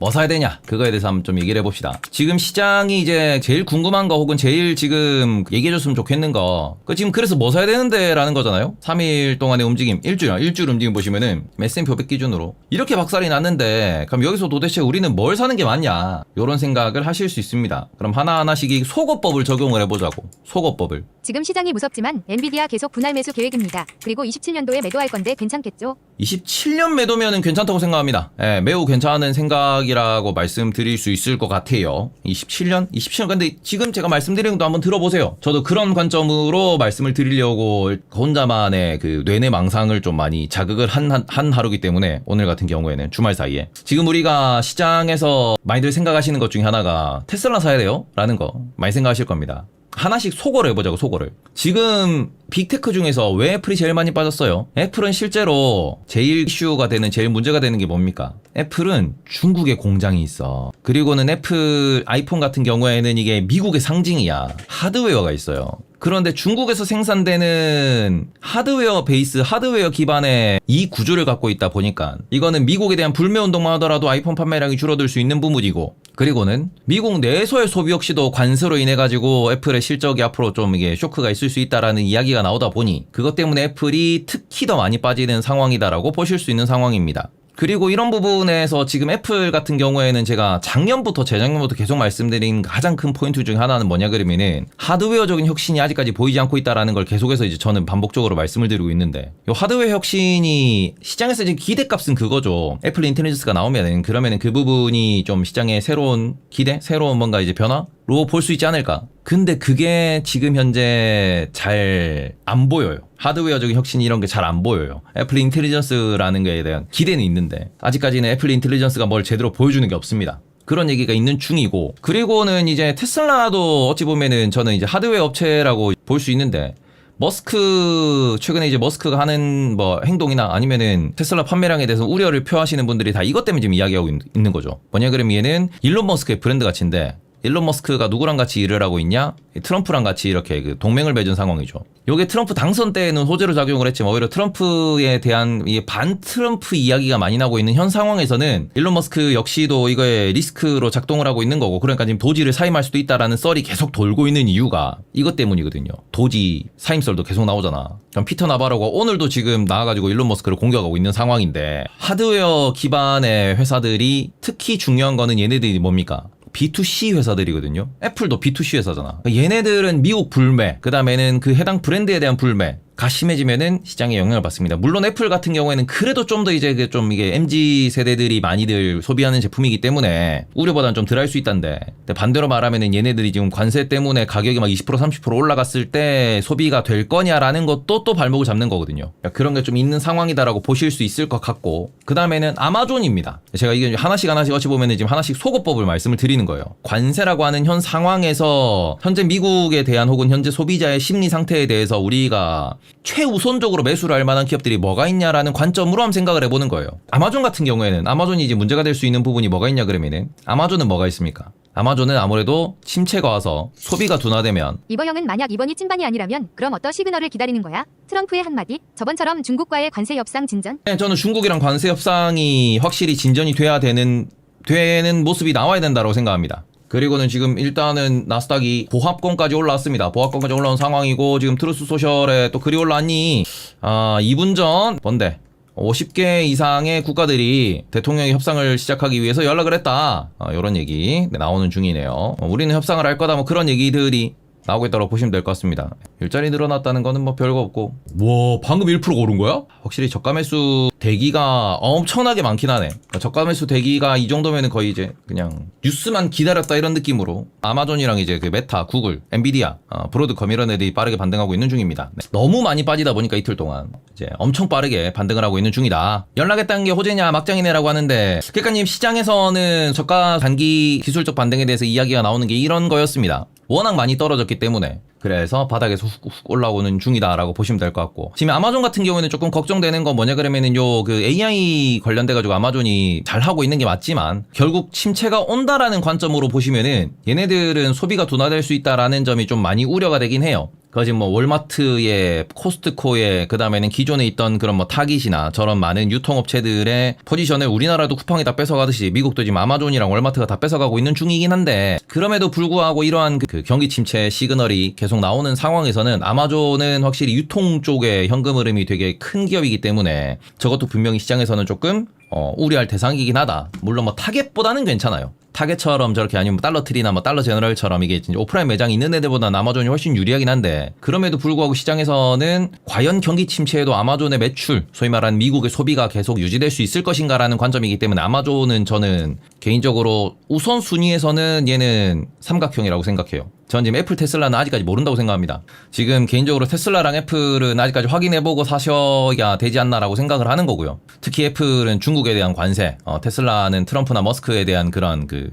뭐 사야 되냐 그거에 대해서 한번 좀 얘기를 해봅시다. 지금 시장이 이제 제일 궁금한 거 혹은 제일 지금 얘기해줬으면 좋겠는 거 그 지금 그래서 뭐 사야 되는데 라는 거잖아요. 3일 동안의 움직임 일주일 일주일 움직임 보시면은 S&P 500 기준으로 이렇게 박살이 났는데 그럼 여기서 도대체 우리는 뭘 사는 게 맞냐 이런 생각을 하실 수 있습니다. 그럼 하나하나씩 이 속어법을 적용을 해보자고 속어법을 지금 시장이 무섭지만 엔비디아 계속 분할 매수 계획입니다. 그리고 27년도에 매도할 건데 괜찮겠죠? 27년 매도면은 괜찮다고 생각합니다. 예, 매우 괜찮은 생각이 라고 말씀드릴 수 있을 것 같아요. 27년? 27년. 근데 지금 제가 말씀드리는 것도 한번 들어보세요. 저도 그런 관점으로 말씀을 드리려고 혼자만의 그 뇌내 망상을 좀 많이 자극을 한, 한, 한 하루기 때문에 오늘 같은 경우에는 주말 사이에. 지금 우리가 시장에서 많이들 생각하시는 것 중에 하나가 테슬라 사야 돼요? 라는 거 많이 생각하실 겁니다. 하나씩 소거를 해보자고 소거를 지금 빅테크 중에서 왜 애플이 제일 많이 빠졌어요? 애플은 실제로 제일 이슈가 되는 제일 문제가 되는 게 뭡니까? 애플은 중국에 공장이 있어. 그리고는 애플 아이폰 같은 경우에는 이게 미국의 상징이야. 하드웨어가 있어요. 그런데 중국에서 생산되는 하드웨어 베이스, 하드웨어 기반의 이 구조를 갖고 있다 보니까 이거는 미국에 대한 불매 운동만 하더라도 아이폰 판매량이 줄어들 수 있는 부분이고 그리고는 미국 내에서의 소비 역시도 관세로 인해 가지고 애플의 실적이 앞으로 좀 이게 쇼크가 있을 수 있다라는 이야기가 나오다 보니 그것 때문에 애플이 특히 더 많이 빠지는 상황이다라고 보실 수 있는 상황입니다. 그리고 이런 부분에서 지금 애플 같은 경우에는 제가 작년부터 재작년부터 계속 말씀드린 가장 큰 포인트 중 하나는 뭐냐 그러면은 하드웨어적인 혁신이 아직까지 보이지 않고 있다라는 걸 계속해서 이제 저는 반복적으로 말씀을 드리고 있는데 이 하드웨어 혁신이 시장에서 지금 기대값은 그거죠. 애플 인텔리전스가 나오면은 그러면은 그 부분이 좀 시장의 새로운 기대, 새로운 뭔가 이제 변화 로 볼 수 있지 않을까. 근데 그게 지금 현재 잘 안 보여요. 하드웨어적인 혁신 이런 게 잘 안 보여요. 애플 인텔리전스라는 거에 대한 기대는 있는데 아직까지는 애플 인텔리전스가 뭘 제대로 보여주는 게 없습니다. 그런 얘기가 있는 중이고 그리고는 이제 테슬라도 어찌 보면은 저는 이제 하드웨어 업체라고 볼 수 있는데 머스크 최근에 이제 머스크가 하는 뭐 행동이나 아니면은 테슬라 판매량에 대해서 우려를 표하시는 분들이 다 이것 때문에 지금 이야기하고 있, 있는 거죠. 뭐냐 그러면 얘는 일론 머스크의 브랜드 가치인데 일론 머스크가 누구랑 같이 일을 하고 있냐? 트럼프랑 같이 이렇게 그 동맹을 맺은 상황이죠. 요게 트럼프 당선 때는 호재로 작용을 했지만 오히려 트럼프에 대한 이반 트럼프 이야기가 많이 나고 있는 현 상황에서는 일론 머스크 역시도 이거에 리스크로 작동을 하고 있는 거고 그러니까 지금 도지를 사임할 수도 있다라는 썰이 계속 돌고 있는 이유가 이것 때문이거든요. 도지 사임 썰도 계속 나오잖아. 그럼 피터 나바로가 오늘도 지금 나와가지고 일론 머스크를 공격하고 있는 상황인데 하드웨어 기반의 회사들이 특히 중요한 거는 얘네들이 뭡니까? B2C 회사들이거든요. 애플도 B2C 회사잖아. 그러니까 얘네들은 미국 불매, 그 다음에는 그 해당 브랜드에 대한 불매, 가 심해지면은 시장에 영향을 받습니다. 물론 애플 같은 경우에는 그래도 좀 더 이제 그좀 이게 MZ 세대들이 많이들 소비하는 제품이기 때문에 우려보다는 좀 덜 할 수 있단데 반대로 말하면은 얘네들이 지금 관세 때문에 가격이 막 20% 30% 올라갔을 때 소비가 될 거냐라는 것도 또 발목을 잡는 거거든요. 그러니까 그런 게 좀 있는 상황이다라고 보실 수 있을 것 같고 그 다음에는 아마존입니다. 제가 이게 하나씩 하나씩 어찌 보면은 지금 하나씩 소거법을 말씀을 드리는 거예요. 관세라고 하는 현 상황에서 현재 미국에 대한 혹은 현재 소비자의 심리 상태에 대해서 우리가 최우선적으로 매수를 할 만한 기업들이 뭐가 있냐라는 관점으로 한번 생각을 해보는 거예요. 아마존 같은 경우에는 아마존이 이제 문제가 될 수 있는 부분이 뭐가 있냐 그러면은 아마존은 뭐가 있습니까? 아마존은 아무래도 침체가 와서 소비가 둔화되면 이버 형은 만약 이번이 찐반이 아니라면 그럼 어떤 시그널을 기다리는 거야? 트럼프의 한마디? 저번처럼 중국과의 관세 협상 진전? 네, 저는 중국이랑 관세 협상이 확실히 진전이 돼야 되는 되는 모습이 나와야 된다고 생각합니다. 그리고는 지금 일단은 나스닥이 보합권까지 올라왔습니다. 보합권까지 올라온 상황이고 지금 트루스 소셜에 또 글이 올라왔니? 아 2분 전 뭔데? 50개 이상의 국가들이 대통령이 협상을 시작하기 위해서 연락을 했다. 어, 이런 얘기 네, 나오는 중이네요. 어, 우리는 협상을 할 거다. 뭐 그런 얘기들이 나오고 있다고 보시면 될 것 같습니다. 일자리 늘어났다는 거는 뭐 별거 없고. 와, 방금 1% 오른 거야? 확실히 저가 매수 대기가 엄청나게 많긴 하네. 그러니까 저가 매수 대기가 이 정도면은 거의 이제 그냥 뉴스만 기다렸다 이런 느낌으로 아마존이랑 이제 그 메타, 구글, 엔비디아, 어, 브로드컴 이런 애들이 빠르게 반등하고 있는 중입니다. 네. 너무 많이 빠지다 보니까 이틀 동안 이제 엄청 빠르게 반등을 하고 있는 중이다. 연락했다는 게 호재냐 막장이네라고 하는데 그러니까님 시장에서는 저가 단기 기술적 반등에 대해서 이야기가 나오는 게 이런 거였습니다. 워낙 많이 떨어졌기 때문에 그래서 바닥에서 훅, 훅 올라오는 중이다라고 보시면 될 것 같고 지금 아마존 같은 경우에는 조금 걱정되는 건 뭐냐 그러면은 요 그 AI 관련돼 가지고 아마존이 잘 하고 있는 게 맞지만 결국 침체가 온다라는 관점으로 보시면은 얘네들은 소비가 둔화될 수 있다라는 점이 좀 많이 우려가 되긴 해요. 그 지금 뭐 월마트의 코스트코의 그 다음에는 기존에 있던 그런 뭐 타깃이나 저런 많은 유통업체들의 포지션을 우리나라도 쿠팡이 다 뺏어가듯이 미국도 지금 아마존이랑 월마트가 다 뺏어가고 있는 중이긴 한데 그럼에도 불구하고 이러한 그- 그 경기 침체 시그널이 계속 나오는 상황에서는 아마존은 확실히 유통 쪽에 현금 흐름이 되게 큰 기업이기 때문에 저것도 분명히 시장에서는 조금 어, 우려할 대상이긴 하다. 물론 뭐 타겟보다는 괜찮아요. 타겟처럼 저렇게 아니면 뭐 달러트리나 뭐 달러 제너럴처럼 이게 진짜 오프라인 매장이 있는 애들보다 아마존이 훨씬 유리하긴 한데 그럼에도 불구하고 시장에서는 과연 경기 침체에도 아마존의 매출, 소위 말하는 미국의 소비가 계속 유지될 수 있을 것인가라는 관점이기 때문에 아마존은 저는 개인적으로 우선 순위에서는 얘는 삼각형이라고 생각해요. 전 지금 애플 테슬라는 아직까지 모른다고 생각합니다. 지금 개인적으로 테슬라랑 애플은 아직까지 확인해보고 사셔야 되지 않나라고 생각을 하는 거고요. 특히 애플은 중국에 대한 관세, 어, 테슬라는 트럼프나 머스크에 대한 그런 그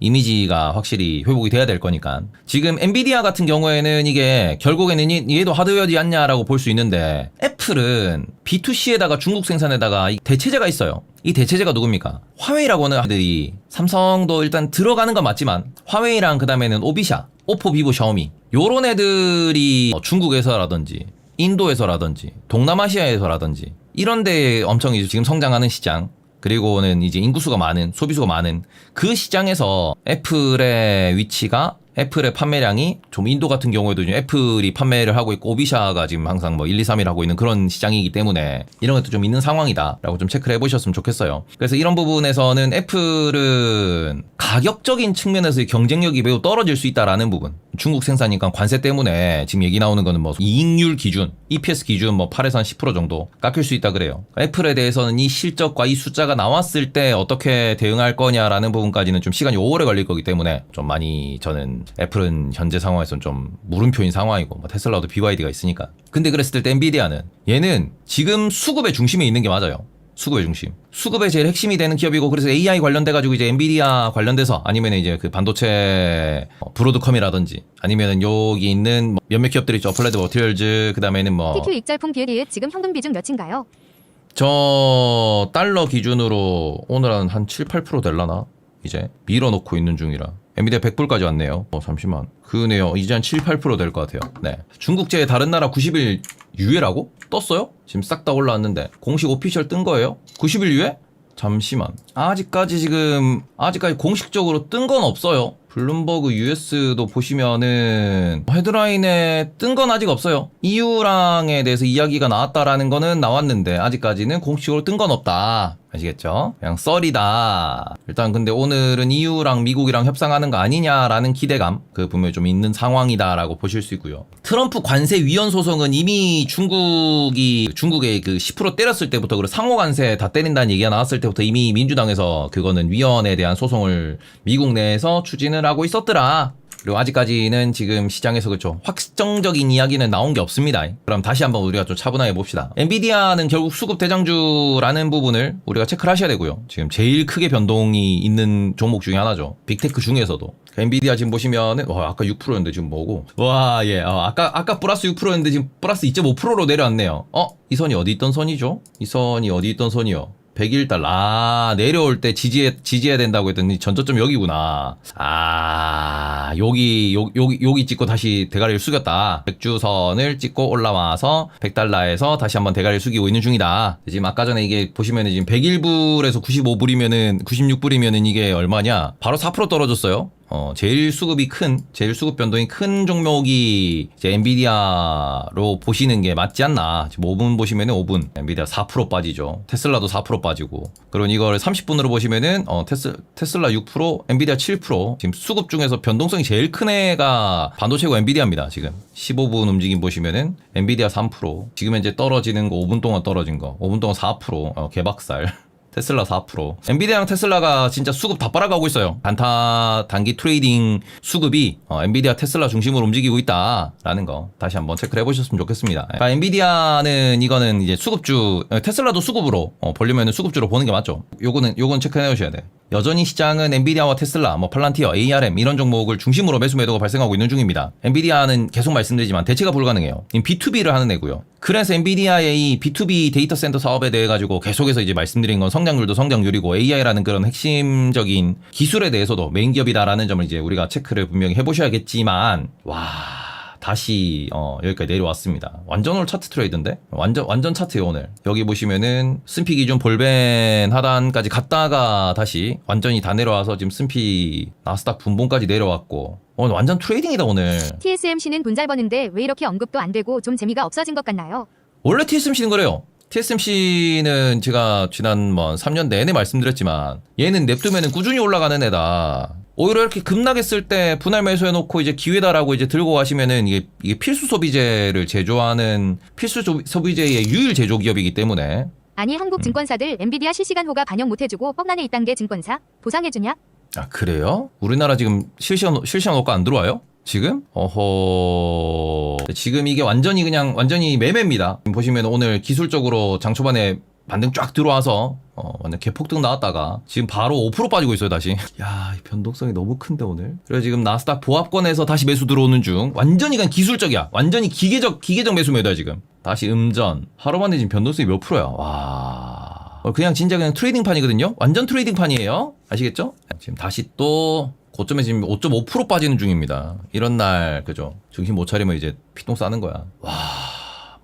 이미지가 확실히 회복이 돼야 될 거니까. 지금 엔비디아 같은 경우에는 이게 결국에는 이- 얘도 하드웨어지 않냐라고 볼 수 있는데 애플은 B2C에다가 중국 생산에다가 이 대체제가 있어요. 이 대체제가 누굽니까? 화웨이라고는 애들이 삼성도 일단 들어가는 건 맞지만 화웨이랑 그 다음에는 오비샤, 오포, 비보, 샤오미. 요런 애들이 어, 중국에서라든지 인도에서라든지 동남아시아에서라든지 이런 데 엄청 이제 지금 성장하는 시장 그리고는 이제 인구수가 많은 소비수가 많은 그 시장에서 애플의 위치가 애플의 판매량이 좀 인도 같은 경우에도 지금 애플이 판매를 하고 있고 오비샤가 지금 항상 뭐 1, 2, 3일 하고 있는 그런 시장이기 때문에 이런 것도 좀 있는 상황이다라고 좀 체크를 해보셨으면 좋겠어요. 그래서 이런 부분에서는 애플은 가격적인 측면에서의 경쟁력이 매우 떨어질 수 있다라는 부분. 중국 생산이니까 관세 때문에 지금 얘기 나오는 거는 뭐 이익률 기준, EPS 기준 뭐 8에서 한 10% 정도 깎일 수 있다 그래요. 애플에 대해서는 이 실적과 이 숫자가 나왔을 때 어떻게 대응할 거냐라는 부분까지는 좀 시간이 오래 걸릴 거기 때문에 좀 많이 저는 애플은 현재 상황에서는 좀 물음표인 상황이고 뭐 테슬라도 BYD가 있으니까. 근데 그랬을 때 엔비디아는 얘는 지금 수급의 중심에 있는 게 맞아요. 수급의 중심. 수급의 제일 핵심이 되는 기업이고 그래서 AI 관련돼 가지고 이제 엔비디아 관련돼서 아니면 이제 그 반도체 어, 브로드컴이라든지 아니면은 여기 있는 뭐 몇몇 기업들이 있죠. 어플레드 머티리얼즈 그다음에는 뭐 TQ 익절품 비에리읒 지금 현금 비중 몇인가요? 저 달러 기준으로 오늘 한, 한 7, 8% 될라나? 이제 밀어놓고 있는 중이라. 엔비디아 100불까지 왔네요. 어, 잠시만. 그네요. 이제 한 7, 8%될 것 같아요. 네. 중국제 다른 나라 90일 유예라고? 떴어요? 지금 싹 다 올라왔는데. 공식 오피셜 뜬 거예요? 90일 유예? 잠시만. 아직까지 지금, 아직까지 공식적으로 뜬 건 없어요. 블룸버그 US도 보시면은 헤드라인에 뜬 건 아직 없어요. EU랑에 대해서 이야기가 나왔다라는 거는 나왔는데 아직까지는 공식적으로 뜬 건 없다. 아시겠죠? 그냥 썰이다. 일단 근데 오늘은 EU랑 미국이랑 협상하는 거 아니냐라는 기대감 그 분명히 좀 있는 상황이다라고 보실 수 있고요. 트럼프 관세 위헌 소송은 이미 중국이 중국에 그 10% 때렸을 때부터 그리고 상호 관세 다 때린다는 얘기가 나왔을 때부터 이미 민주당에서 그거는 위헌에 대한 소송을 미국 내에서 추진을 하고 있었더라. 그리고 아직까지는 지금 시장에서 그렇죠. 확정적인 이야기는 나온 게 없습니다. 그럼 다시 한번 우리가 좀 차분하게 봅시다. 엔비디아는 결국 수급 대장주라는 부분을 우리가 체크를 하셔야 되고요. 지금 제일 크게 변동이 있는 종목 중에 하나죠. 빅테크 중에서도. 엔비디아 지금 보시면은 와 아까 6%였는데 지금 뭐고? 와 예. 어, 아까 아까 플러스 6%였는데 지금 플러스 2.5%로 내려왔네요. 어? 이 선이 어디 있던 선이죠? 이 선이 어디 있던 선이요? 100일 달, 아, 내려올 때 지지해, 지지해야 된다고 했더니 전저점 여기구나. 아, 여기, 요, 여기, 여기 찍고 다시 대가리를 숙였다. 백주선을 찍고 올라와서 100달러에서 다시 한번 대가리를 숙이고 있는 중이다. 지금 아까 전에 이게 보시면은 지금 101불에서 95불이면은, 96불이면은 이게 얼마냐? 바로 4% 떨어졌어요. 어, 제일 수급이 큰, 제일 수급 변동이 큰 종목이 이제 엔비디아로 보시는 게 맞지 않나. 지금 5분 보시면은 5분. 엔비디아 4% 빠지죠. 테슬라도 4% 빠지고. 그리고 이걸 30분으로 보시면은, 어, 테스, 테슬라 6%, 엔비디아 7%. 지금 수급 중에서 변동성이 제일 큰 애가 반도체고 엔비디아입니다. 지금. 15분 움직임 보시면은 엔비디아 3%. 지금 현재 떨어지는 거 5분 동안 떨어진 거. 5분 동안 4%. 어, 개박살. 테슬라 4%. 엔비디아랑 테슬라가 진짜 수급 다 빨아가고 있어요. 단타 단기 트레이딩 수급이 어, 엔비디아 테슬라 중심으로 움직이고 있다라는 거 다시 한번 체크를 해보셨으면 좋겠습니다. 그러니까 엔비디아는 이거는 이제 수급주, 어, 테슬라도 수급으로 어, 보려면 수급주로 보는 게 맞죠. 요거는 요건 체크해 놓으셔야 돼. 여전히 시장은 엔비디아와 테슬라, 뭐 팔란티어, ARM 이런 종목을 중심으로 매수 매도가 발생하고 있는 중입니다. 엔비디아는 계속 말씀드리지만 대체가 불가능해요. B2B를 하는 애고요. 그래서 엔비디아의 이 B2B 데이터 센터 사업에 대해 가지고 계속해서 이제 말씀드린 건 성장률도 성장률이고 AI라는 그런 핵심적인 기술에 대해서도 메인 기업이다라는 점을 이제 우리가 체크를 분명히 해보셔야겠지만 와. 다시 어, 여기까지 내려왔습니다. 완전 오늘 차트 트레이드인데 완전 완전 차트예요 오늘. 여기 보시면은 승피 기준 볼벤 하단까지 갔다가 다시 완전히 다 내려와서 지금 승피 나스닥 분봉까지 내려왔고 오늘 완전 트레이딩이다 오늘. TSMC는 돈 잘 버는데 왜 이렇게 언급도 안 되고 좀 재미가 없어진 것 같나요? 원래 TSMC는 그래요. TSMC는 제가 지난 뭐 3년 내내 말씀드렸지만 얘는 냅두면은 꾸준히 올라가는 애다. 오히려 이렇게 급락했을 때 분할 매수해놓고 이제 기회다라고 이제 들고 가시면은 이게, 이게 필수 소비재를 제조하는 필수 조- 소비재의 유일 제조 기업이기 때문에 아니 음. 한국 증권사들 엔비디아 실시간 호가 반영 못해주고 뻑난에 있단 게 증권사 보상해주냐? 아 그래요? 우리나라 지금 실시간 실시간 호가 안 들어와요? 지금? 어허 지금 이게 완전히 그냥 완전히 매매입니다. 지금 보시면 오늘 기술적으로 장 초반에 반등 쫙 들어와서 어 완전 개폭등 나왔다가 지금 바로 5% 빠지고 있어요 다시. 야, 이 변동성이 너무 큰데 오늘. 그래서 지금 나스닥 보합권에서 다시 매수 들어오는 중. 완전히 그냥 기술적이야. 완전히 기계적 기계적 매수 매도야 지금. 다시 음전. 하루 만에 지금 변동성이 몇 프로야? 와. 어, 그냥 진짜 그냥 트레이딩 판이거든요. 완전 트레이딩 판이에요. 아시겠죠? 지금 다시 또 고점에 지금 5.5% 빠지는 중입니다. 이런 날 그죠? 정신 못 차리면 이제 피똥 싸는 거야. 와.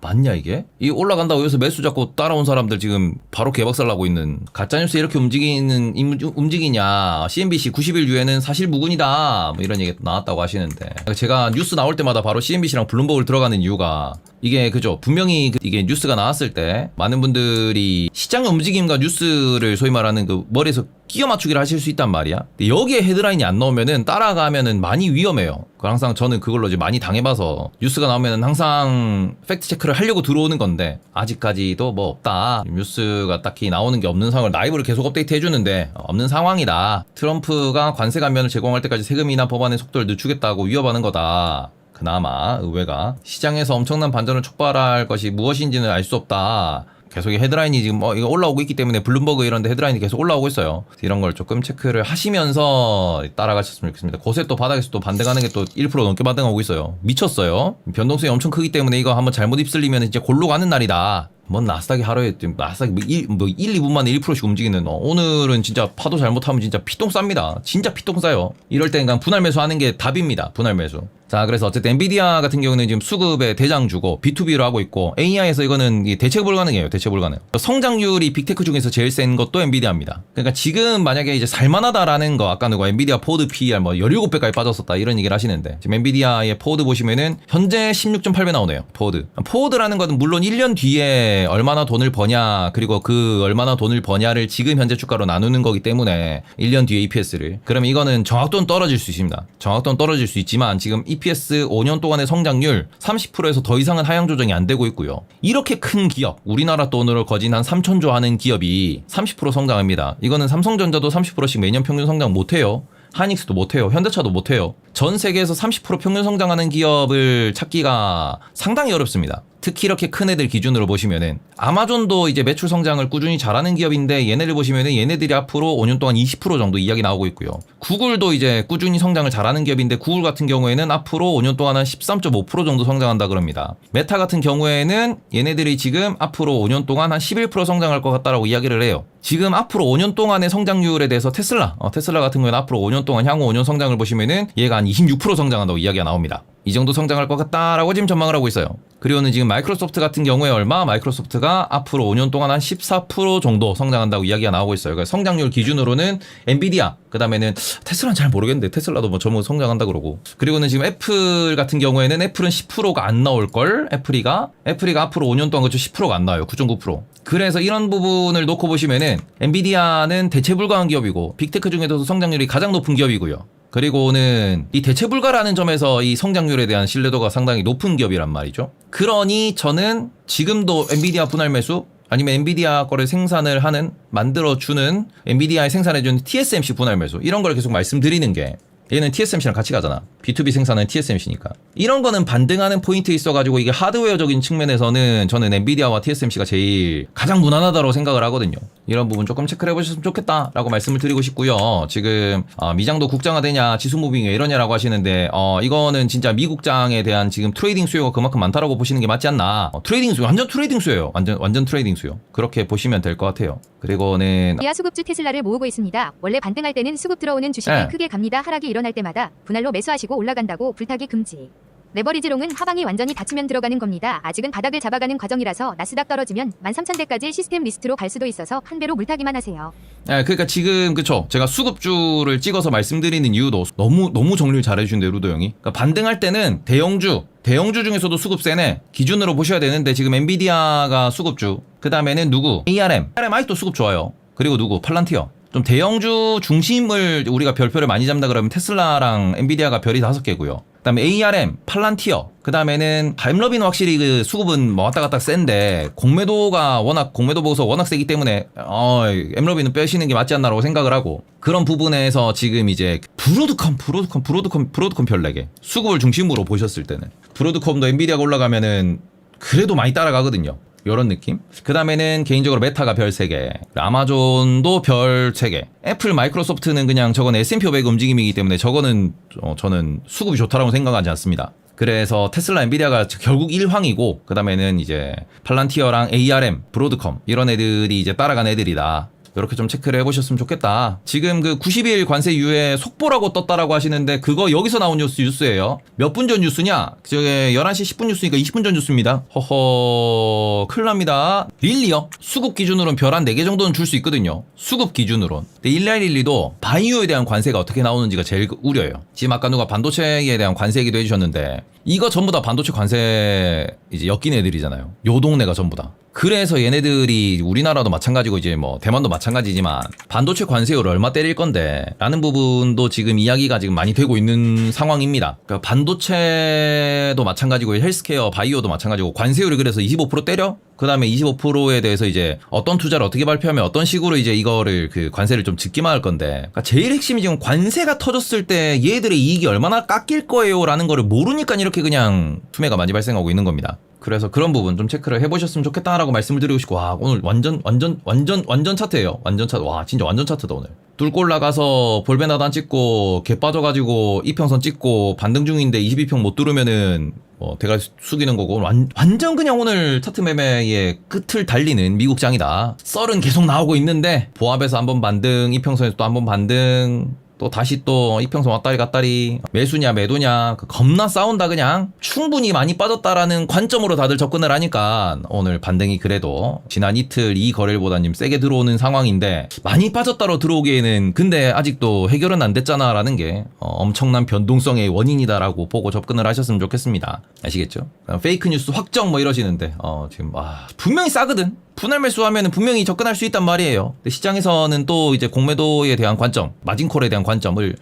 맞냐 이게? 이 올라간다고 여기서 매수 잡고 따라온 사람들 지금 바로 개박살 나고 있는 가짜뉴스 이렇게 움직이는 임- 움직이냐. CNBC 90일 유에는 사실 무근이다. 뭐 이런 얘기 나왔다고 하시는데. 제가 뉴스 나올 때마다 바로 CNBC랑 블룸버그를 들어가는 이유가 이게 그죠? 분명히 그- 이게 뉴스가 나왔을 때 많은 분들이 시장의 움직임과 뉴스를 소위 말하는 그 머리에서 끼워 맞추기를 하실 수 있단 말이야. 여기에 헤드라인이 안 나오면은 따라가면은 많이 위험해요. 그 항상 저는 그걸로 이제 많이 당해봐서 뉴스가 나오면은 항상 팩트 체크를 하려고 들어오는 건데 아직까지도 뭐 없다. 뉴스가 딱히 나오는 게 없는 상황을 라이브를 계속 업데이트 해주는데 어, 없는 상황이다. 트럼프가 관세 감면을 제공할 때까지 세금이나 법안의 속도를 늦추겠다고 위협하는 거다. 그나마 의회가 시장에서 엄청난 반전을 촉발할 것이 무엇인지는 알 수 없다. 계속 이 헤드라인이 지금 어 이거 올라오고 있기 때문에 블룸버그 이런 데 헤드라인이 계속 올라오고 있어요. 이런 걸 조금 체크를 하시면서 따라가셨으면 좋겠습니다. 곳에 또 바닥에서 또 반등하는 게 또 1% 넘게 반등하고 있어요. 미쳤어요. 변동성이 엄청 크기 때문에 이거 한번 잘못 휩쓸리면 이제 골로 가는 날이다. 뭔 나스닥이 하루에 뭐 1, 뭐 1, 2분 만에 1%씩 움직이는 어, 오늘은 진짜 파도 잘못하면 진짜 피똥 쌉니다. 진짜 피똥 싸요. 이럴 땐 그냥 분할 매수하는 게 답입니다. 분할 매수. 자, 그래서 어쨌든 엔비디아 같은 경우는 지금 수급의 대장주고 B2B로 하고 있고 AI에서 이거는 이 대체 불가능해요. 대체 불가능. 성장률이 빅테크 중에서 제일 센 것도 엔비디아입니다. 그러니까 지금 만약에 이제 살만하다라는 거 아까 누가 엔비디아 포드 PER 뭐 17배까지 빠졌었다 이런 얘기를 하시는데 지금 엔비디아의 포드 보시면은 현재 16.8배 나오네요. 포드. 포드라는 것은 물론 1년 뒤에 얼마나 돈을 버냐 그리고 그 얼마나 돈을 버냐를 지금 현재 주가로 나누는 거기 때문에 1년 뒤에 EPS를 그러면 이거는 정확도는 떨어질 수 있습니다. 정확도는 떨어질 수 있지만 지금 EPS 5년 동안의 성장률 30%에서 더 이상은 하향 조정이 안 되고 있고요. 이렇게 큰 기업, 우리나라 돈으로 거진 한 3천조 하는 기업이 30% 성장합니다. 이거는 삼성전자도 30%씩 매년 평균 성장 못해요. 하이닉스도 못해요. 현대차도 못해요. 전 세계에서 30% 평균 성장하는 기업을 찾기가 상당히 어렵습니다. 특히 이렇게 큰 애들 기준으로 보시면은 아마존도 이제 매출 성장을 꾸준히 잘하는 기업인데 얘네를 보시면은 얘네들이 앞으로 5년 동안 20% 정도 이야기 나오고 있고요. 구글도 이제 꾸준히 성장을 잘하는 기업인데 구글 같은 경우에는 앞으로 5년 동안 한 13.5% 정도 성장한다 그럽니다. 메타 같은 경우에는 얘네들이 지금 앞으로 5년 동안 한 11% 성장할 것 같다라고 이야기를 해요. 지금 앞으로 5년 동안의 성장률에 대해서 테슬라, 어, 테슬라 같은 경우는 앞으로 5년 동안 향후 5년 성장을 보시면은 얘가 한 26% 성장한다고 이야기가 나옵니다. 이 정도 성장할 것 같다라고 지금 전망을 하고 있어요. 그리고는 지금 마이크로소프트 같은 경우에 얼마? 마이크로소프트가 앞으로 5년 동안 한 14% 정도 성장한다고 이야기가 나오고 있어요. 그러니까 성장률 기준으로는 엔비디아, 그 다음에는 테슬라는 잘 모르겠는데 테슬라도 뭐 전부 성장한다 그러고. 그리고는 지금 애플 같은 경우에는 애플은 10%가 안 나올 걸. 애플이가 애플이가 앞으로 5년 동안 그쵸 10%가 안 나와요. 9.9%. 그래서 이런 부분을 놓고 보시면은 엔비디아는 대체 불가한 기업이고 빅테크 중에서도 성장률이 가장 높은 기업이고요. 그리고는 이 대체 불가라는 점에서 이 성장률에 대한 신뢰도가 상당히 높은 기업이란 말이죠. 그러니 저는 지금도 엔비디아 분할 매수 아니면 엔비디아 거를 생산을 하는 만들어주는 엔비디아에 생산해주는 TSMC 분할 매수 이런 걸 계속 말씀드리는 게 얘는 TSMC랑 같이 가잖아. B2B 생산은 TSMC니까. 이런 거는 반등하는 포인트 있어가지고 이게 하드웨어적인 측면에서는 저는 엔비디아와 TSMC가 제일 가장 무난하다고 생각을 하거든요. 이런 부분 조금 체크를 해보셨으면 좋겠다라고 말씀을 드리고 싶고요. 지금 어, 미장도 국장화되냐 지수 무빙 왜 이러냐라고 하시는데 어, 이거는 진짜 미국장에 대한 지금 트레이딩 수요가 그만큼 많다라고 보시는 게 맞지 않나. 어, 트레이딩 수요 완전 트레이딩 수요예요. 완전 완전 트레이딩 수요. 그렇게 보시면 될 것 같아요. 그리고는 이하 수급주 테슬라를 모으고 있습니다. 원래 반등할 때는 수급 들어오는 주식이 네. 크게 갑니다. 하락이 일어날 때마다 분할로 매수하시고 올라간다고 불타기 금지. 레버리지롱은 하방이 완전히 닫히면 들어가는 겁니다. 아직은 바닥을 잡아가는 과정이라서 나스닥 떨어지면 13,000대까지 시스템 리스트로 갈 수도 있어서 한 배로 물타기만 하세요. 예, 그러니까 지금 그쵸? 제가 수급주를 찍어서 말씀드리는 이유도 너무 너무 정리를 잘해주는데 루도 형이. 그러니까 반등할 때는 대형주 대형주 중에서도 수급 세네. 기준으로 보셔야 되는데 지금 엔비디아가 수급주. 그 다음에는 누구? ARM ARM 아직도 수급 좋아요. 그리고 누구? 팔란티어 좀 대형주 중심을 우리가 별표를 많이 잡는다 그러면 테슬라랑 엔비디아가 별이 다섯 개고요. 그다음에 ARM, 팔란티어, 그다음에는 햄러비는 확실히 그 수급은 뭐 왔다 갔다 센데 공매도가 워낙 공매도 보고서 워낙 세기 때문에 어 햄러비는 빼시는 게 맞지 않나라고 생각을 하고 그런 부분에서 지금 이제 브로드컴, 브로드컴, 브로드컴, 브로드컴 별 4개 수급을 중심으로 보셨을 때는 브로드컴도 엔비디아가 올라가면은 그래도 많이 따라가거든요. 요런 느낌. 그 다음에는 개인적으로 메타가 별 3개, 아마존도 별 3개, 애플, 마이크로소프트는 그냥 저건 S&P 500 움직임이기 때문에 저거는 어, 저는 수급이 좋다라고 생각하지 않습니다. 그래서 테슬라, 엔비디아가 결국 1황이고 그 다음에는 이제 팔란티어랑 ARM, 브로드컴 이런 애들이 이제 따라간 애들이다. 이렇게 좀 체크를 해보셨으면 좋겠다. 지금 그 90일 관세 이후에 속보라고 떴다라고 하시는데 그거 여기서 나온 뉴스 뉴스예요. 몇 분 전 뉴스냐? 저게 11시 10분 뉴스니까 20분 전 뉴스입니다. 허허 큰일 납니다. 릴리요. 수급 기준으로는 별 한 4개 정도는 줄 수 있거든요. 수급 기준으로는. 근데 일라일릴리도 바이오에 대한 관세가 어떻게 나오는지가 제일 우려예요. 지금 아까 누가 반도체에 대한 관세 얘기도 해주셨는데 이거 전부 다 반도체 관세 이제 엮인 애들이잖아요. 요 동네가 전부 다. 그래서 얘네들이 우리나라도 마찬가지고 이제 뭐 대만도 마찬가지지만 반도체 관세율을 얼마 때릴 건데 라는 부분도 지금 이야기가 지금 많이 되고 있는 상황입니다. 그러니까 반도체도 마찬가지고 헬스케어, 바이오도 마찬가지고 관세율을 그래서 25% 때려? 그 다음에 25%에 대해서 이제 어떤 투자를 어떻게 발표하면 어떤 식으로 이제 이거를 그 관세를 좀 짓기만 할 건데 그러니까 제일 핵심이 지금 관세가 터졌을 때 얘들의 이익이 얼마나 깎일 거예요 라는 거를 모르니까 이렇게 그냥 투매가 많이 발생하고 있는 겁니다. 그래서 그런 부분 좀 체크를 해보셨으면 좋겠다라고 말씀을 드리고 싶고 와 오늘 완전 완전 완전 완전 차트예요. 완전 차트 와 진짜 완전 차트다 오늘. 뚫고 올라가서 볼베나단 찍고 개 빠져가지고 이평선 찍고 반등 중인데 22평 못 뚫으면은 뭐 대가 숙이는 거고 완, 완전 그냥 오늘 차트 매매의 끝을 달리는 미국장이다. 썰은 계속 나오고 있는데 보합에서 한번 반등 이평선에서 또 한번 반등 또 다시 또 이평선 왔다리 갔다리 매수냐 매도냐 그 겁나 싸운다 그냥. 충분히 많이 빠졌다라는 관점으로 다들 접근을 하니까 오늘 반등이 그래도 지난 이틀 이 거래일보다 좀 세게 들어오는 상황인데 많이 빠졌다로 들어오기에는 근데 아직도 해결은 안 됐잖아 라는 게 어, 엄청난 변동성의 원인이다라고 보고 접근을 하셨으면 좋겠습니다. 아시겠죠? 어, 페이크 뉴스 확정 뭐 이러시는데 어 지금 와 분명히 싸거든 분할 매수하면 분명히 접근할 수 있단 말이에요. 시장에서는 또 이제 공매도에 대한 관점, 마진콜에 대한 관점을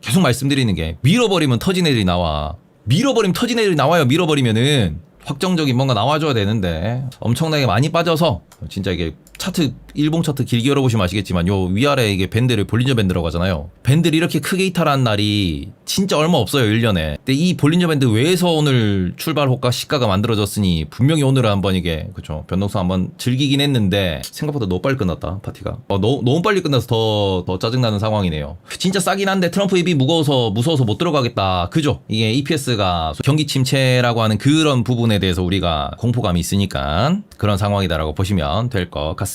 계속 말씀드리는 게 밀어버리면 터진 애들이 나와. 밀어버리면 터진 애들이 나와요. 밀어버리면은 확정적인 뭔가 나와줘야 되는데 엄청나게 많이 빠져서 진짜 이게 차트 일봉 차트 길게 열어보시면 아시겠지만 요 위아래 이게 밴드를 볼린저 밴드라고 하잖아요. 밴드를 이렇게 크게 이탈한 날이 진짜 얼마 없어요 1년에. 근데 이 볼린저 밴드 외에서 오늘 출발 호가 시가가 만들어졌으니 분명히 오늘은 한번 이게 그쵸 변동성 한번 즐기긴 했는데 생각보다 너무 빨리 끝났다 파티가. 어, 너무 너무 빨리 끝나서 더 더 짜증나는 상황이네요. 진짜 싸긴 한데 트럼프 입이 무거워서 무서워서 못 들어가겠다. 그죠? 이게 EPS가 경기 침체라고 하는 그런 부분에 대해서 우리가 공포감이 있으니까 그런 상황이다라고 보시면 될 것 같습니다.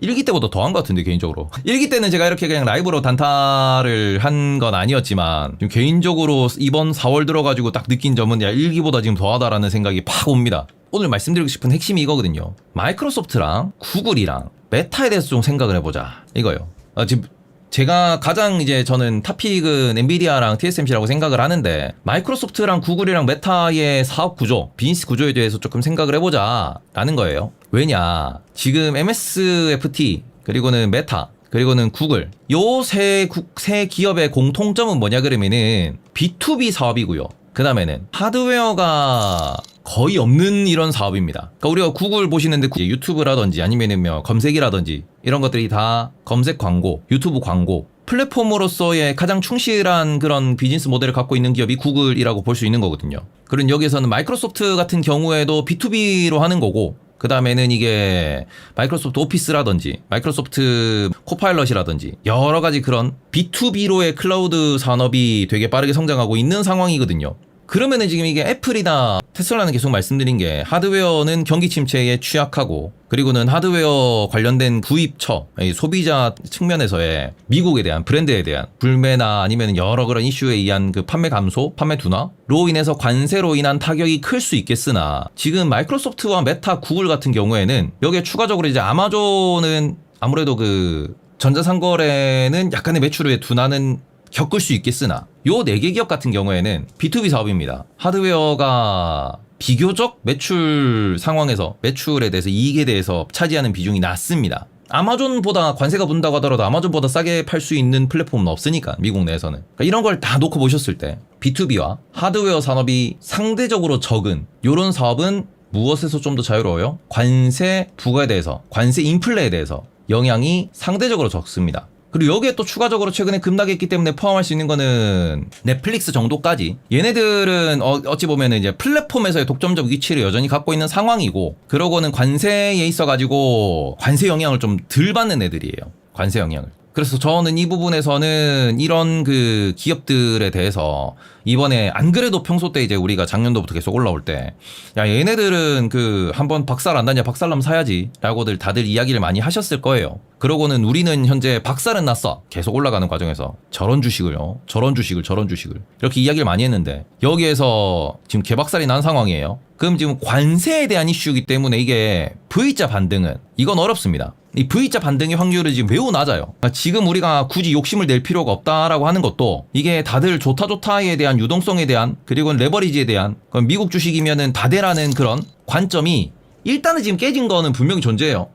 일기 때보다 더한 것 같은데 개인적으로. 일기 때는 제가 이렇게 그냥 라이브로 단타를 한 건 아니었지만 개인적으로 이번 4월 들어가지고 딱 느낀 점은 야 일기보다 지금 더하다라는 생각이 팍 옵니다. 오늘 말씀드리고 싶은 핵심이 이거거든요. 마이크로소프트랑 구글이랑 메타에 대해서 좀 생각을 해보자. 이거요. 아, 지금 제가 가장 이제 저는 탑픽은 엔비디아랑 TSMC라고 생각을 하는데 마이크로소프트랑 구글이랑 메타의 사업 구조, 비즈니스 구조에 대해서 조금 생각을 해보자라는 거예요. 왜냐 지금 MSFT 그리고는 메타 그리고는 구글 요세 세 기업의 공통점은 뭐냐 그러면은 B2B 사업이고요. 그 다음에는 하드웨어가 거의 없는 이런 사업입니다. 그러니까 우리가 구글 보시는데 구- 유튜브라든지 아니면은 뭐 검색이라든지 이런 것들이 다 검색 광고, 유튜브 광고, 플랫폼으로서의 가장 충실한 그런 비즈니스 모델을 갖고 있는 기업이 구글이라고 볼 수 있는 거거든요. 그런 여기에서는 마이크로소프트 같은 경우에도 B2B로 하는 거고, 그 다음에는 이게 마이크로소프트 오피스라든지 마이크로소프트 코파일럿이라든지 여러 가지 그런 B2B로의 클라우드 산업이 되게 빠르게 성장하고 있는 상황이거든요. 그러면은 지금 이게 애플이나 테슬라는 계속 말씀드린 게 하드웨어는 경기 침체에 취약하고 그리고는 하드웨어 관련된 구입처, 이 소비자 측면에서의 미국에 대한 브랜드에 대한 불매나 아니면 여러 그런 이슈에 의한 그 판매 감소, 판매 둔화로 인해서 관세로 인한 타격이 클 수 있겠으나 지금 마이크로소프트와 메타, 구글 같은 경우에는 여기에 추가적으로 이제 아마존은 아무래도 그 전자상거래는 약간의 매출의 둔화는 겪을 수 있겠으나 요 네 개 기업 같은 경우에는 B2B 사업입니다. 하드웨어가 비교적 매출 상황에서 매출에 대해서 이익에 대해서 차지하는 비중이 낮습니다. 아마존보다 관세가 붙는다고 하더라도 아마존보다 싸게 팔 수 있는 플랫폼은 없으니까 미국 내에서는 그러니까 이런 걸 다 놓고 보셨을 때 B2B와 하드웨어 산업이 상대적으로 적은 요런 사업은 무엇에서 좀 더 자유로워요? 관세 부과에 대해서 관세 인플레에 대해서 영향이 상대적으로 적습니다. 그리고 여기에 또 추가적으로 최근에 급락했기 때문에 포함할 수 있는 거는 넷플릭스 정도까지. 얘네들은 어, 어찌 보면 이제 플랫폼에서의 독점적 위치를 여전히 갖고 있는 상황이고 그러고는 관세에 있어 가지고 관세 영향을 좀 덜 받는 애들이에요. 관세 영향을. 그래서 저는 이 부분에서는 이런 그 기업들에 대해서 이번에 안 그래도 평소 때 이제 우리가 작년도부터 계속 올라올 때 야 얘네들은 그 한번 박살 안 나냐 박살남 사야지라고들 다들 이야기를 많이 하셨을 거예요. 그러고는 우리는 현재 박살은 났어 계속 올라가는 과정에서 저런 주식을요 저런 주식을 저런 주식을 이렇게 이야기를 많이 했는데 여기에서 지금 개박살이 난 상황이에요. 그럼 지금 관세에 대한 이슈이기 때문에 이게 V자 반등은 이건 어렵습니다. 이 V자 반등의 확률은 지금 매우 낮아요. 그러니까 지금 우리가 굳이 욕심을 낼 필요가 없다라고 하는 것도 이게 다들 좋다 좋다에 대한 유동성에 대한 그리고 레버리지에 대한 미국 주식이면은 다대라는 그런 관점이 일단은 지금 깨진 거는 분명히 존재해요.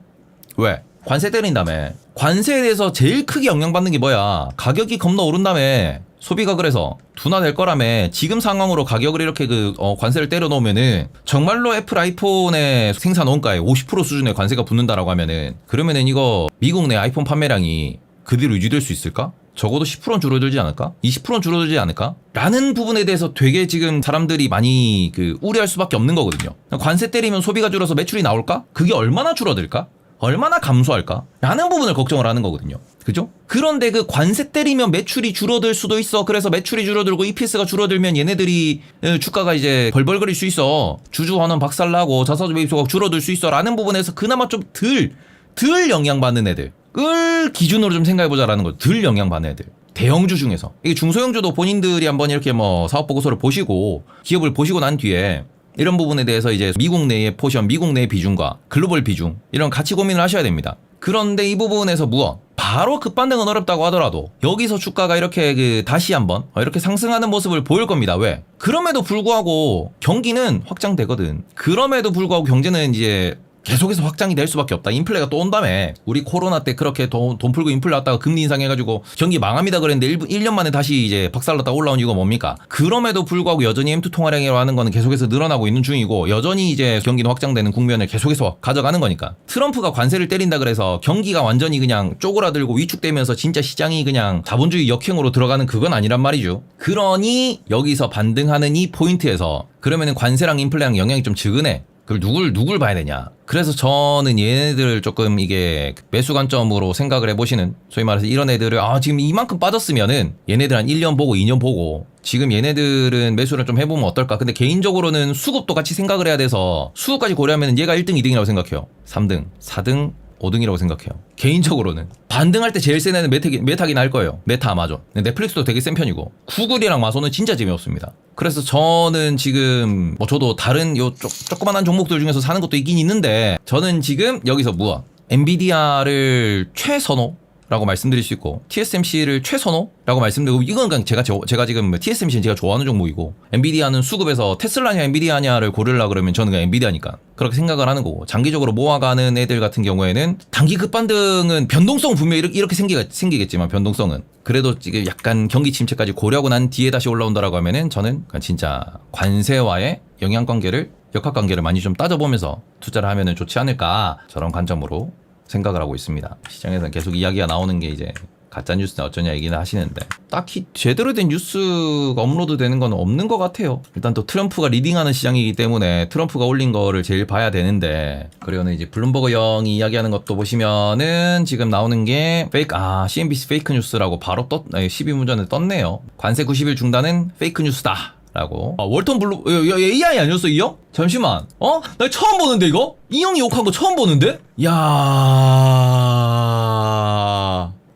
왜? 관세 때린다며. 관세에 대해서 제일 크게 영향받는 게 뭐야? 가격이 겁나 오른 다음에 소비가 그래서 둔화될 거라며 지금 상황으로 가격을 이렇게 그 어, 관세를 때려 놓으면은 정말로 애플 아이폰의 생산 원가에 50% 수준의 관세가 붙는다라고 하면은 그러면은 이거 미국 내 아이폰 판매량이 그대로 유지될 수 있을까? 적어도 10%는 줄어들지 않을까? 20%는 줄어들지 않을까? 라는 부분에 대해서 되게 지금 사람들이 많이 그 우려할 수밖에 없는 거거든요. 관세 때리면 소비가 줄어서 매출이 나올까? 그게 얼마나 줄어들까? 얼마나 감소할까? 라는 부분을 걱정을 하는 거거든요. 그죠? 그런데 그 관세 때리면 매출이 줄어들 수도 있어. 그래서 매출이 줄어들고 EPS가 줄어들면 얘네들이 에, 주가가 이제 벌벌거릴 수 있어. 주주 환원 박살나고 자사주 매입소가 줄어들 수 있어. 라는 부분에서 그나마 좀 덜, 덜 영향받는 애들. 을 기준으로 좀 생각해보자라는 거. 덜 영향받는 애들. 대형주 중에서. 이게 중소형주도 본인들이 한번 이렇게 뭐 사업 보고서를 보시고 기업을 보시고 난 뒤에 이런 부분에 대해서 이제 미국 내의 포션, 미국 내의 비중과 글로벌 비중 이런 같이 고민을 하셔야 됩니다. 그런데 이 부분에서 무엇? 바로 급반등은 어렵다고 하더라도 여기서 주가가 이렇게 그 다시 한번 이렇게 상승하는 모습을 보일 겁니다. 왜? 그럼에도 불구하고 경기는 확장되거든. 그럼에도 불구하고 경제는 이제 계속해서 확장이 될 수밖에 없다. 인플레가 또 온다며. 우리 코로나 때 그렇게 돈, 돈 풀고 인플레 왔다가 금리 인상해가지고 경기 망합니다 그랬는데 1, 1년 만에 다시 이제 박살났다 올라온 이유가 뭡니까? 그럼에도 불구하고 여전히 M2 통화량이라고 하는 거는 계속해서 늘어나고 있는 중이고 여전히 이제 경기는 확장되는 국면을 계속해서 가져가는 거니까. 트럼프가 관세를 때린다 그래서 경기가 완전히 그냥 쪼그라들고 위축되면서 진짜 시장이 그냥 자본주의 역행으로 들어가는 그건 아니란 말이죠. 그러니 여기서 반등하는 이 포인트에서 그러면은 관세랑 인플레랑 영향이 좀 적으네. 그걸 누굴 누굴 봐야 되냐. 그래서 저는 얘네들을 조금 이게 매수 관점으로 생각을 해보시는 소위 말해서 이런 애들을 아 지금 이만큼 빠졌으면은 얘네들 한 1년 보고 2년 보고 지금 얘네들은 매수를 좀 해보면 어떨까. 근데 개인적으로는 수급도 같이 생각을 해야 돼서 수급까지 고려하면 얘가 1등, 2등이라고 생각해요. 3등, 4등, 5등이라고 생각해요. 개인적으로는. 반등할 때 제일 센 애는 메타기, 메타긴 할 거예요. 메타 아마존. 넷플릭스도 되게 센 편이고. 구글이랑 마소는 진짜 재미없습니다. 그래서 저는 지금, 뭐 저도 다른 요 쪼, 조그만한 종목들 중에서 사는 것도 있긴 있는데, 저는 지금 여기서 무엇? 엔비디아를 최선호? 라고 말씀드릴 수 있고 TSMC를 최선호라고 말씀드리고 이건 그냥 제가 저- 제가 지금 TSMC는 제가 좋아하는 종목이고 엔비디아는 수급에서 테슬라냐 엔비디아냐를 고르려 그러면 저는 그냥 엔비디아니까 그렇게 생각을 하는 거고 장기적으로 모아가는 애들 같은 경우에는 단기 급반등은 변동성은 분명히 이렇게, 생기, 생기겠지만 변동성은. 그래도 지금 약간 경기 침체까지 고려하고 난 뒤에 다시 올라온다라고 하면은 저는 진짜 관세와의 영향 관계를 역학 관계를 많이 좀 따져보면서 투자를 하면은 좋지 않을까 저런 관점으로 생각을 하고 있습니다. 시장에서는 계속 이야기가 나오는 게 이제 가짜 뉴스나 어쩌냐 얘기는 하시는데 딱히 제대로 된 뉴스가 업로드 되는 건 없는 것 같아요. 일단 또 트럼프가 리딩하는 시장이기 때문에 트럼프가 올린 거를 제일 봐야 되는데 그리고는 이제 블룸버그 영이 이야기하는 것도 보시면은 지금 나오는 게 페이크 아 CNBC 페이크 뉴스라고 바로 떴 12분 전에 떴네요. 관세 90일 중단은 페이크 뉴스다. 라고. 아, 월턴 블루, 야, 야, AI 아니었어, 이 형? 잠시만. 어? 나 처음 보는데, 이거? 이 형이 욕한 거 처음 보는데? 야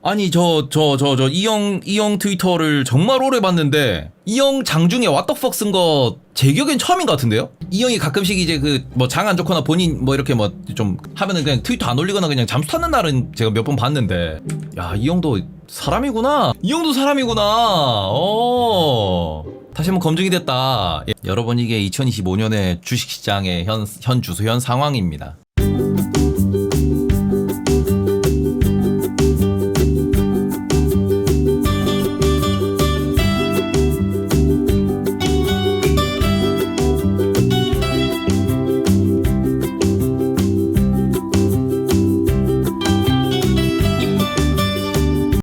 아니, 저, 저, 저, 저, 이 형, 이형 트위터를 정말 오래 봤는데, 이 형 장중에 왓더퍽 쓴 거, 제 기억엔 처음인 것 같은데요? 이 형이 가끔씩 이제 그, 뭐, 장 안 좋거나 본인 뭐 이렇게 뭐, 좀, 하면은 그냥 트위터 안 올리거나 그냥 잠수 타는 날은 제가 몇 번 봤는데, 야, 이 형도 사람이구나. 이 형도 사람이구나. 어. 다시 한번 검증이 됐다. 예, 여러분 이게 2025년의 주식시장의 현, 현 주소, 현 상황입니다.